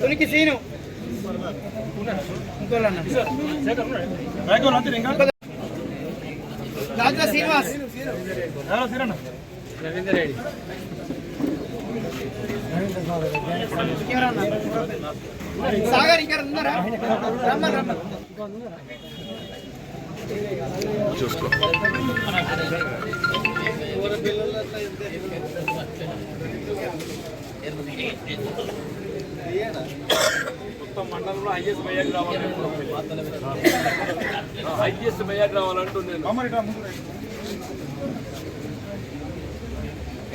తొలికి scene. Raja Srinivas. ఎవరన్నా? సాగర్ ఇంకా ఉన్నారా? రమ్మని రమ్మని. మొత్తం మండలంలో హైయెస్ట్ మెజార్టీ రావాలని హైయెస్ట్ రావాలంటున్నాను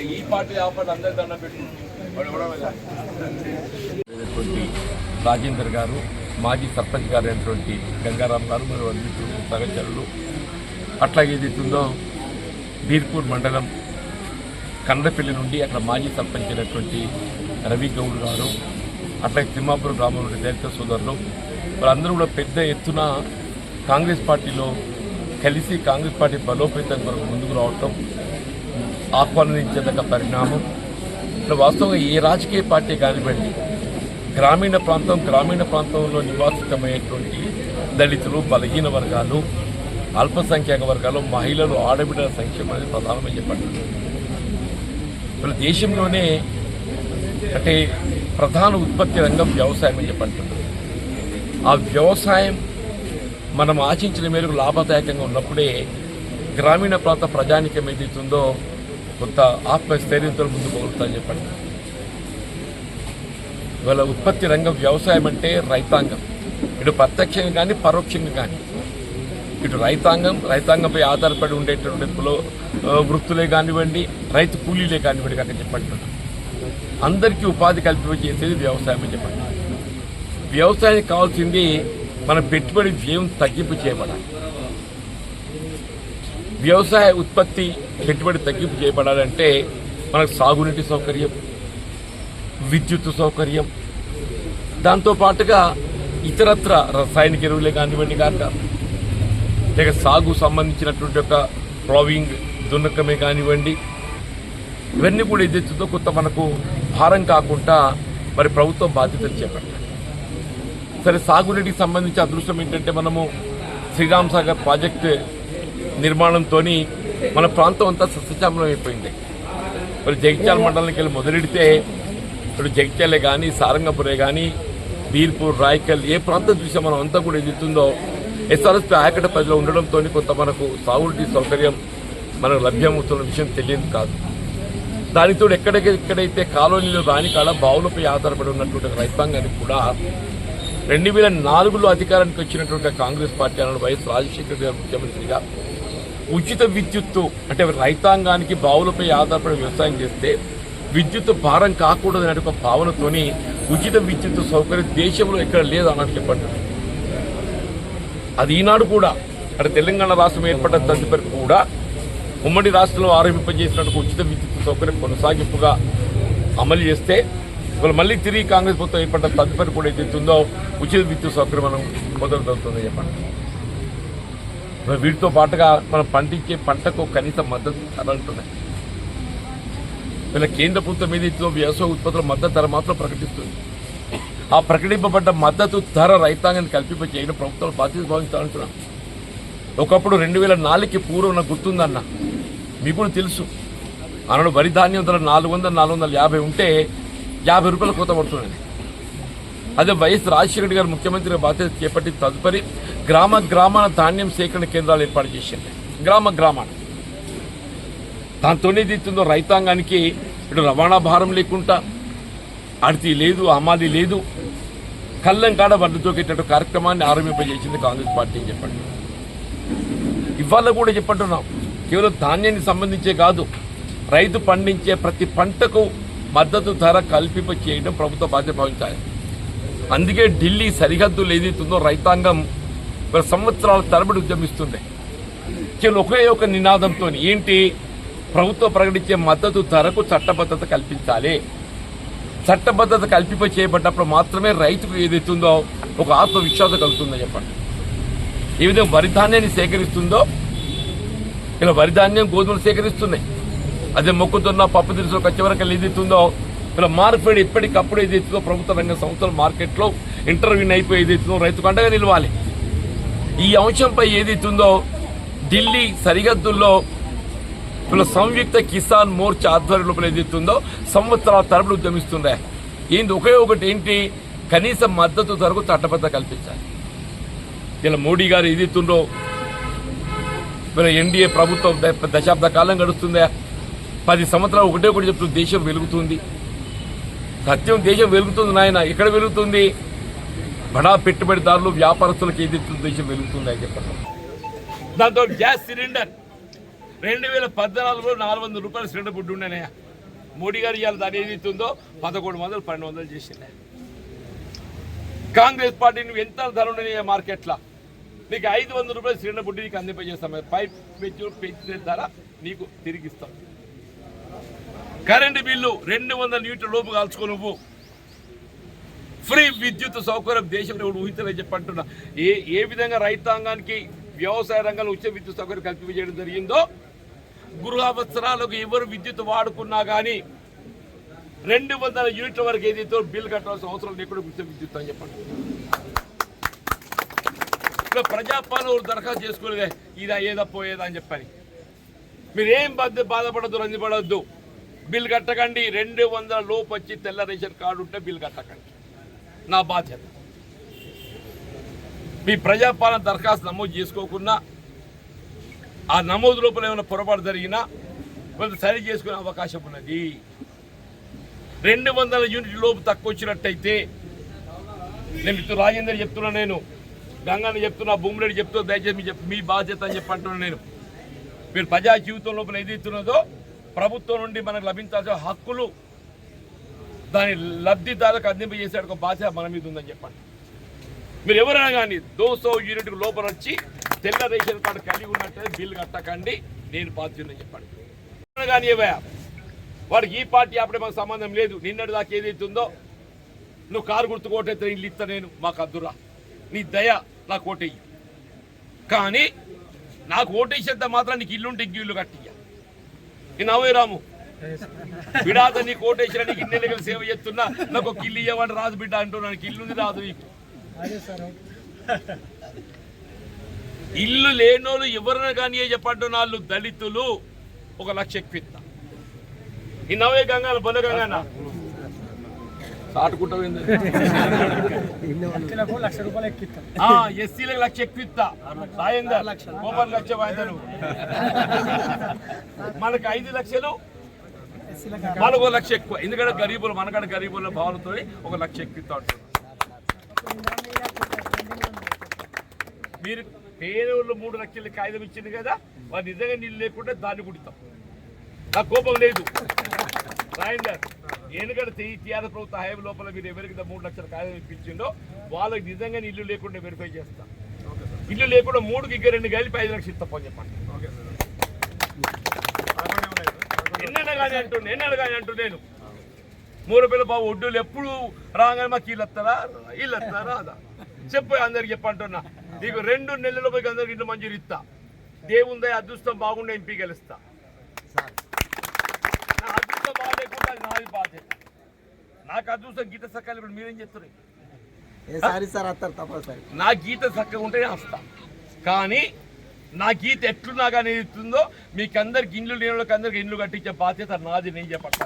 ఈ పార్టీ ఆ పార్టీ అందరి దండం పెట్టి రాజేందర్ గారు మాజీ సర్పంచ్ గారు అయినటువంటి గంగారాం గారు మరియు మిత్రులు సహచరులు. అట్లాగే ఏదైతుందో బీర్పూర్ మండలం కండ్రపల్లి నుండి అక్కడ మాజీ సర్పంచ్ అయినటువంటి రవి గౌడ్ గారు అట్లాగే తిమ్మాపురం గ్రామం దళిత సోదరులు వాళ్ళందరూ కూడా పెద్ద ఎత్తున కాంగ్రెస్ పార్టీలో కలిసి కాంగ్రెస్ పార్టీ బలోపేతం కొరకు ముందుకు రావటం ఆహ్వానించదగ్గ పరిణామం. ఇప్పుడు వాస్తవంగా ఏ రాజకీయ పార్టీ కానివ్వండి గ్రామీణ ప్రాంతం గ్రామీణ ప్రాంతంలో నివాసితమయ్యేటువంటి దళితులు బలహీన వర్గాలు అల్పసంఖ్యాక వర్గాలు మహిళలు ఆడబిడ్డల సంక్షేమం అనేది ప్రధానమని చెప్పండి. ఇప్పుడు దేశంలోనే అంటే ప్రధాన ఉత్పత్తి రంగం వ్యవసాయం అని చెప్పంటున్నారు ఆ వ్యవసాయం మనం ఆశించిన మేరకు లాభదాయకంగా ఉన్నప్పుడే గ్రామీణ ప్రాంత ప్రజానికం ఏదైతుందో కొంత ఆత్మస్థైర్యంతో ముందుకు పోగలుగుతామని చెప్పండి. ఇవాళ ఉత్పత్తి రంగం వ్యవసాయం అంటే రైతాంగం. ఇటు ప్రత్యక్షంగా కానీ పరోక్షంగా కానీ ఇటు రైతాంగం రైతాంగంపై ఆధారపడి ఉండేటటువంటి కుల వృత్తులే కానివ్వండి రైతు కూలీలే కానివ్వండి కనుక చెప్పండి. అందరికీ ఉపాధి కల్పించేసేది వ్యవసాయం అని చెప్పండి. వ్యవసాయానికి కావాల్సింది మన పెట్టుబడి వ్యయం తగ్గింపు చేయబడాలి. వ్యవసాయ ఉత్పత్తి పెట్టుబడి తగ్గింపు చేయబడాలంటే మనకు సాగునీటి సౌకర్యం విద్యుత్ సౌకర్యం. దాంతో పాటుగా ఇతరత్ర రసాయనిక ఎరువులే కానివ్వండి కాక లేక సాగు సంబంధించినటువంటి ఒక ప్రావింగ్ దున్నకమే కానివ్వండి. ఇవన్నీ కూడా ఎదుగుతుందో కొత్త మనకు భారం కాకుండా మరి ప్రభుత్వం బాధ్యతలు చేపట్టాలి. సరే సాగునీటికి సంబంధించి అదృష్టం ఏంటంటే మనము శ్రీరామ్ సాగర్ ప్రాజెక్ట్ నిర్మాణంతో మన ప్రాంతం అంతా సస్యశ్యామలం అయిపోయింది మరి జగిత్యాల మండలానికి వెళ్ళి మొదలెడితే ఇప్పుడు జగిత్యాలే కానీ సారంగపురే కానీ బీర్పూర్ రాయకల్ ఏ ప్రాంతం చూసా మనం అంతా కూడా ఎదుగుతుందో ఎస్ఆర్ఎస్పీ ఆయకట ప్రజలు ఉండడంతో కొంత మనకు సాగునీటి సౌకర్యం మనకు లభ్యమవుతున్న విషయం తెలియదు కాదు. దానితో ఎక్కడెక్కడైతే ఎక్కడైతే కాలనీలో కాడ బావులపై ఆధారపడి ఉన్నటువంటి రైతాంగానికి కూడా రెండు వేల నాలుగులో అధికారానికి వచ్చినటువంటి కాంగ్రెస్ పార్టీ అన్న వైఎస్ రాజశేఖర గారు ముఖ్యమంత్రిగా. ఉచిత విద్యుత్తు అంటే రైతాంగానికి బావులపై ఆధారపడి వ్యవసాయం చేస్తే విద్యుత్ భారం కాకూడదు అనే ఒక భావనతోని ఉచిత విద్యుత్ సౌకర్యం దేశంలో ఎక్కడ లేదు అన్నట్టు చెప్పండి. అది ఈనాడు కూడా అంటే తెలంగాణ రాష్ట్రం ఏర్పడ్డ తదుపరి కూడా ఉమ్మడి రాష్ట్రంలో ఆరోపింపజేసినట్టు ఉచిత విద్యుత్ సౌకర్యం కొనసాగింపుగా అమలు చేస్తే ఇవాళ మళ్ళీ తిరిగి కాంగ్రెస్ ప్రభుత్వం ఏర్పడ్డ తదుపరి కూడా ఏదైతుందో ఉచిత విద్యుత్ సౌకర్యం మనం మొదలుతవుతుంది చెప్పండి. వీటితో పాటుగా మనం పండించే పంటకు కనీస మద్దతు ధర వీళ్ళ కేంద్ర ప్రభుత్వం ఏదైతే వ్యవసాయ ఉత్పత్తుల మద్దతు ధర మాత్రం ప్రకటిస్తుంది. ఆ ప్రకటింపబడ్డ మద్దతు ధర రైతాంగాన్ని కల్పింప చేయడం ప్రభుత్వాలు బాధ్యత భావించాలంటున్నాను ఒకప్పుడు రెండు వేల నాలుగుకి పూర్వం గుర్తుందన్న. మీకు కూడా తెలుసు. అన్నాడు వరి ధాన్యం ధర నాలుగు వందల నాలుగు వందల యాభై ఉంటే యాభై రూపాయల కోత పడుతున్నది అదే వైఎస్ రాజశేఖర రెడ్డి గారు ముఖ్యమంత్రి బాధ్యత చేపట్టి తదుపరి గ్రామ గ్రామాల ధాన్యం సేకరణ కేంద్రాలు ఏర్పాటు చేసింది. గ్రామ గ్రామాన. దాంతోనే ఏదైతుందో రైతాంగానికి ఇటు రవాణా భారం లేకుండా అడితి లేదు అమాది లేదు. కళ్ళం కాడ వడ్డుతోకేటట్టు కార్యక్రమాన్ని ఆరంభింపజేసింది కాంగ్రెస్ పార్టీ అని చెప్పండి. ఇవాళ కూడా చెప్పంటున్నాం. కేవలం ధాన్యానికి సంబంధించే కాదు రైతు పండించే ప్రతి పంటకు మద్దతు ధర కల్పింప చేయడం ప్రభుత్వ బాధ్యత భావించాలి. అందుకే ఢిల్లీ సరిహద్దులు ఏదైతుందో రైతాంగం ఒక సంవత్సరాల తరబడి ఉద్యమిస్తుంది. కేవలం ఒకే ఒక నినాదంతో ఏంటి? ప్రభుత్వం ప్రకటించే మద్దతు ధరకు చట్టబద్ధత కల్పించాలి. చట్టబద్ధత కల్పింప చేయబడ్డప్పుడు మాత్రమే రైతుకు ఏదైతుందో ఒక ఆత్మవిశ్వాసం కలుగుతుందని చెప్పండి. ఈ విధంగా వరి ధాన్యాన్ని సేకరిస్తుందో ఇలా వరి ధాన్యం గోధుమలు సేకరిస్తున్నాయి. అదే మొక్కుతున్న పప్పు దినుసులకు వచ్చే వరకు ఏదైతుందో ఇలా మార్పిడి ఎప్పటికప్పుడు ఏదైతుందో ప్రభుత్వ రంగ సంస్థలు మార్కెట్లో ఇంటర్వ్యూని అయిపోయి ఏదైతుందో రైతుకు అండగా నిలవాలి. ఈ అంశంపై ఏదైతుందో ఢిల్లీ సరిహద్దుల్లో వీళ్ళ సంయుక్త కిసాన్ మోర్చా ఆధ్వర్యంలో ఏదైతుందో సంవత్సరాల తరపులు ఉద్యమిస్తుండే. ఏంటి ఒకే ఒకటి ఏంటి? కనీస మద్దతు ధరకు తట్టబద్ద కల్పించాలి. ఇలా మోడీ గారు ఏదైతుందో మన ఎన్డీఏ ప్రభుత్వం దశాబ్ద కాలం గడుస్తుందా. పది సంవత్సరాలు ఒకటే ఒకటి చెప్తుంది దేశం వెలుగుతుంది. సత్యం దేశం వెలుగుతుంది నాయన ఎక్కడ వెలుగుతుంది. బడా పెట్టుబడిదారులు వ్యాపారస్తులకు ఏదైతుందో దేశం వెలుగుతుంది అని చెప్పారు దాంతో గ్యాస్ సిలిండర్. రెండు వేల పద్నాలుగులో నాలుగు వందల రూపాయలు సిలిండర్ బుడ్డు ఉండేనే మోడీ గారు ఇవాళ దాని ఏది ఇస్తుందో పదకొండు వందలు పన్నెండు వందలు చేసిండే. కాంగ్రెస్ పార్టీ నువ్వు ఎంత ధర ఉండని మార్కెట్లో? నీకు ఐదు వందల రూపాయలు సిలిండర్ బుడ్డి నీకు అందింపజేస్తాం. పై పెంచు పెంచిన ధర నీకు తిరిగిస్తాం. కరెంటు బిల్లు రెండు వందల యూనిట్ల లోపు కాల్చుకో నువ్వు. ఫ్రీ విద్యుత్ సౌకర్యం దేశంలో ఎవడు చెప్పంటున్నా ఏ ఏ విధంగా రైతాంగానికి వ్యవసాయ రంగంలో ఉచిత విద్యుత్ సౌకర్యం కల్పించడం జరిగిందో గృహావసరాలకు ఎవరు విద్యుత్ వాడుకున్నా కానీ రెండు వందల యూనిట్ల వరకు ఏదైతే బిల్ కట్టాల్సిన అవసరం లేకుండా ఉచిత విద్యుత్ అని చెప్పండి. ఇప్పుడు ప్రజాపాలన దరఖాస్తు చేసుకోలేదే. ఇదా ఏదా పోయేదా అని చెప్పని. మీరేం బాధ బాధపడద్దు రంజిపడద్దు బిల్ కట్టకండి. రెండు వందల లోపు వచ్చి తెల్ల రేషన్ కార్డు ఉంటే బిల్ కట్టకండి. నా బాధ్యత. మీ ప్రజాపాలన దరఖాస్తు నమోదు చేసుకోకుండా ఆ నమోదు లోపల ఏమైనా పొరపాటు జరిగినా కొంత సరి చేసుకునే అవకాశం ఉన్నది. రెండు వందల యూనిట్ లోపు తక్కువ వచ్చినట్టయితే నేను ఇప్పుడు రాజేందర్ చెప్తున్నా నేను గంగాని చెప్తున్నా భూమిరెడ్డి చెప్తున్నా దయచేసి మీ చెప్- మీ బాధ్యత అని చెప్పంటున్నాను నేను. మీరు ప్రజా జీవితం లోపల ఏదైతున్నదో ప్రభుత్వం నుండి మనకు లభించాల్సిన హక్కులు దాని లబ్ధిదారులకు అందింపజేసే ఒక బాధ్యత మన మీద ఉందని చెప్పండి. మీరు ఎవరైనా కానీ దోసో యూనిట్కు లోపల వచ్చి తెల్ల రేషన్ కార్డు కలిగి ఉన్నట్టే బిల్లు కట్టకండి. నేను బాధ్యుని చెప్పండి. కానీ ఏవయ్యా వాడికి ఈ పార్టీ అప్పుడే మాకు సంబంధం లేదు. నిన్నటి దాకా ఏదైతుందో నువ్వు కారు గుర్తు కోటైతే ఇల్లు ఇస్తా నేను. మాకు అద్దురా. నీ దయ నా ఓటేయి. కానీ నాకు ఓటేసేంత మాత్రం నీకు ఇల్లుంటే ఇంక ఇల్లు కట్టియ్యా. నేను నవ్వే రాము. విడాత నీకు ఓటేసిన నీకు ఇన్నెలుగలు సేవ చేస్తున్నా. నాకు ఒక ఇల్లు ఇవ్వమని రాదు బిడ్డ అంటున్నా నీకు ఇల్లుంది రాదు నీకు. ఇల్లు లేనోళ్ళు ఎవరైనా కానీ చెప్పంటున్న వాళ్ళు దళితులు ఒక లక్ష ఎక్కువ ఈ నవ్వే గంగాల బొల్ల గంగాన? ఎస్సీలకు లక్ష ఎక్కువ గోపాల్ లక్ష మనకు ఐదు లక్షలు మనకు ఒక లక్ష ఎక్కువ. ఎందుకంటే గరీబులు మనకంటే గరీబుల భావనతో ఒక లక్ష ఎక్కువ ఉంటారు మీరు పేదోళ్ళు మూడు లక్షల కాగితం ఇచ్చింది కదా వారు నిజంగా నీళ్ళు లేకుంటే దాన్ని కుడతాం నాకు కోపం లేదు. రాయండి ఎందుకంటే తెయ్యి టీఆర్ఎస్ ప్రభుత్వ హయాం లోపల మీరు ఎవరికి మూడు లక్షల కాగితం ఇప్పించిందో వాళ్ళకి నిజంగా ఇల్లు లేకుండా వెరిఫై చేస్తాం. ఇల్లు లేకుండా మూడుకి ఇంకా రెండు కలిపి ఐదు లక్షలు ఇస్తాం చెప్పండి. ఎన్నైనా కానీ అంటుండే ఎన్నైనా కానీ అంటూ నేను. మూడు పిల్ల బాబు ఒడ్డులు ఎప్పుడు రాగానే మాకు ఇల్లు వస్తారా? ఇల్లు వస్తారా? అదా. చెప్పు అందరికి చెప్పంటున్నా నీకు రెండు నెలల పోయి అందరికి ఇంట్లో మంజూరు ఇస్తా. దేవుందే అదృష్టం బాగుండే ఎంపీ గెలుస్తా. నా అదృష్టం బాగాలేకుండా నాది బాధ్యత. నాకు అదృష్టం గీత సకాలి ఇప్పుడు మీరేం చెప్తున్నారు నా గీత చక్కగా ఉంటేనే వస్తా. కానీ నా గీత ఎట్లున్నా కానీ ఇస్తుందో మీకు అందరికి ఇండ్లు వాళ్ళకి అందరికి ఇండ్లు కట్టించే బాధ్యత నాది నేను చెప్పట్లా.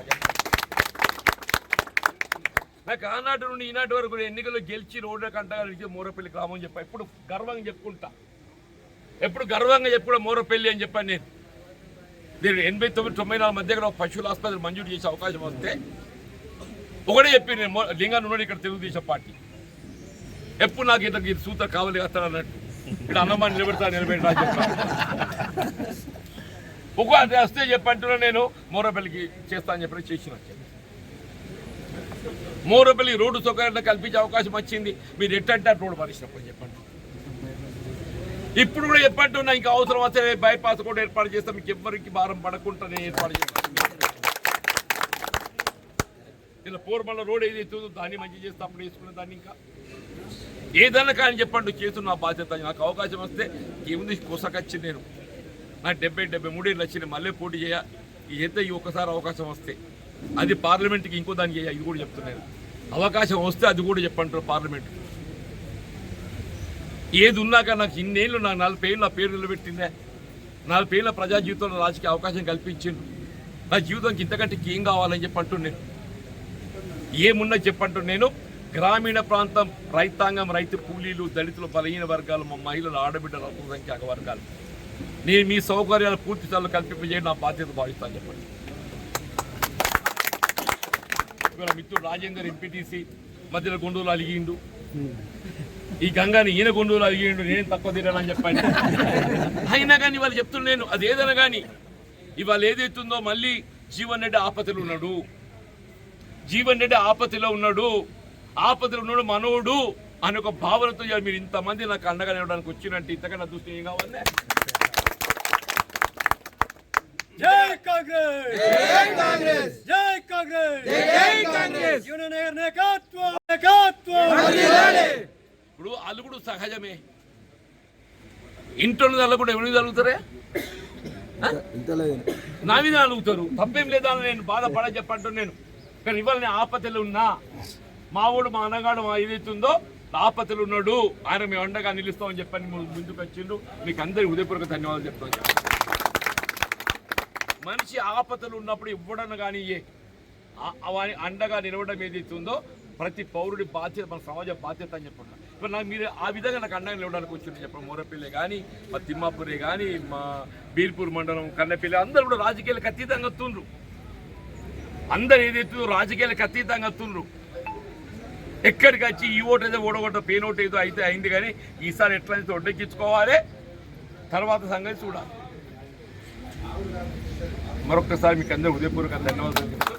నాకు ఆనాటి నుండి ఈనాటి వరకు ఎన్నికల్లో గెలిచి రోడ్ల కంటగా మోరపల్లి మూరపల్లి గ్రామం చెప్పా. ఎప్పుడు గర్వంగా చెప్పుకుంటా. ఎప్పుడు గర్వంగా చెప్పుకుంటా మూరపల్లి అని చెప్పాను నేను. నేను ఎనభై తొమ్మిది తొంభై నాలుగు మధ్య కూడా పశువుల ఆసుపత్రి మంజూరు చేసే అవకాశం వస్తే ఒకటే చెప్పి నేను మో- లింగాన్ని ఉన్నాడు ఇక్కడ తెలుగుదేశం పార్టీ. ఎప్పుడు నాకు ఇతనికి ఇది సూత్ర కావాలి వస్తాడు అన్నట్టు. ఇక్కడ అన్నమా నిలబెడతా నిలబెడతా చెప్పాను ఒక వస్తే చెప్పంటున్నా నేను మోరపల్లికి చేస్తా అని చెప్పి చేసిన మోరపల్లి రోడ్డు సౌకర్యాన్ని కల్పించే అవకాశం వచ్చింది. మీరు ఎట్టంటారు రోడ్డు పరిచినప్పుడు చెప్పండి. ఇప్పుడు కూడా చెప్పంటున్నా ఇంకా అవసరం వస్తే బైపాస్ కూడా ఏర్పాటు చేస్తాం. మీకు ఎవ్వరికి భారం పడకుండా నేను ఏర్పాటు చేస్తాను ఇలా పూర్వమల్ల రోడ్ ఎత్తుందో దాన్ని మంచి చేస్తే అప్పుడు వేసుకునే దాన్ని ఇంకా. ఏదైనా కానీ చెప్పండి చేస్తున్న నా బాధ్యత నాకు అవకాశం వస్తే ఏముంది? కొసకొచ్చి నేను. నాకు డెబ్బై డెబ్బై మూడేళ్ళు వచ్చింది మళ్ళీ పోటీ చేయ. ఈ ఎంత ఈ ఒక్కసారి అవకాశం వస్తే. అది పార్లమెంట్కి ఇంకో దానికి అది ఇది కూడా చెప్తున్నాను. అవకాశం వస్తే అది కూడా చెప్పంటారు పార్లమెంట్. ఏది ఉన్నాక నాకు ఇన్నేళ్ళు నాకు నలభై ఏళ్ళు నా పేరు నిలబెట్టిందే. నలభై ఏళ్ళ ప్రజా జీవితంలో రాజకీయ అవకాశం కల్పించిండు. నా జీవితానికి ఇంతకంటే ఏం కావాలని చెప్పి అంటున్నాను ఏమున్నా చెప్పంటూ నేను? గ్రామీణ ప్రాంతం రైతాంగం రైతు కూలీలు దళితులు బలహీన వర్గాలు మా మహిళలు ఆడబిడ్డలు అల్పసంఖ్యాక వర్గాలు. నేను మీ సౌకర్యాలు పూర్తి స్థాయిలో కల్పింపజేయడం నా బాధ్యత భావిస్తాను చెప్పండి. ఇవాళ మిత్రుడు రాజేందర్ ఎంపీటీసీ మధ్యలో గుండూలు అలిగిండు. ఈ గంగాని ఈయన గుండూలు అలిగిండు నేను తక్కువ తినాలని చెప్పండి. అయినా కానీ వాళ్ళు చెప్తున్నా నేను అది ఏదైనా కానీ ఇవాళ ఏదైతుందో మళ్ళీ జీవన్ రెడ్డి ఆపదలు ఉన్నాడు. జీవన్ రెడ్డి ఆపతిలో ఉన్నాడు. ఆపతిలో ఉన్నాడు మనోడు అని ఒక భావనతో మీరు ఇంతమంది నాకు అండగా నిలవడానికి వచ్చినట్టు ఇంతకన్నా దృష్టి ఏం కావాలి? జై కాంగ్రెస్! జై కాంగ్రెస్! జై కాంగ్రెస్! జై కాంగ్రెస్! యూనియన్ నాయకత్వం నాయకత్వం ఇప్పుడు అలుగుడు సహజమే. ఇంట్లో అలుగుడు ఎవరి అలుగుతారే? ఇంత లేదు నా మీద అలుగుతారు. తప్పేం లేదా నేను బాధపడ చెప్పంటూ నేను. కానీ ఇవాళ నేను ఆపదలు ఉన్నా. మావోడు మా అన్నగాడు మా ఏదైతుందో ఆపదలు ఉన్నాడు. ఆయన మేము అండగా నిలుస్తామని చెప్పని ముందుకు వచ్చిండు మీకు అందరి ఉదయపూర్వక ధన్యవాదాలు చెప్తాను మనిషి ఆపదలు ఉన్నప్పుడు ఇవ్వడం కానీ వాని అండగా నిలవడం ఏదైతుందో ప్రతి పౌరుడి బాధ్యత మన సమాజ బాధ్యత అని చెప్పండి ఇప్పుడు నాకు మీరు ఆ విధంగా నాకు అండగా నిలవడానికి వచ్చింది చెప్పండి. మోరపల్లి కానీ మా తిమ్మాపురే కానీ మా బీర్పూర్ మండలం కన్నపల్లి అందరూ కూడా రాజకీయాలకు అతీతంగా వస్తుండ్రు. అందరు ఏదైతుందో రాజకీయాలకు అతీతంగా వస్తుండ్రు. ఎక్కడికి వచ్చి ఈ ఓటు ఏదో ఓడగొట్ట పెయిన్ ఓటు ఏదో అయితే అయింది కానీ ఈసారి ఎట్లా అయితే ఒడ్డెక్కించుకోవాలి తర్వాత సంగతి చూడాలి. మరొక్కసారి మీకు అందరూ ఉదయపూర్వక ధన్యవాదాలు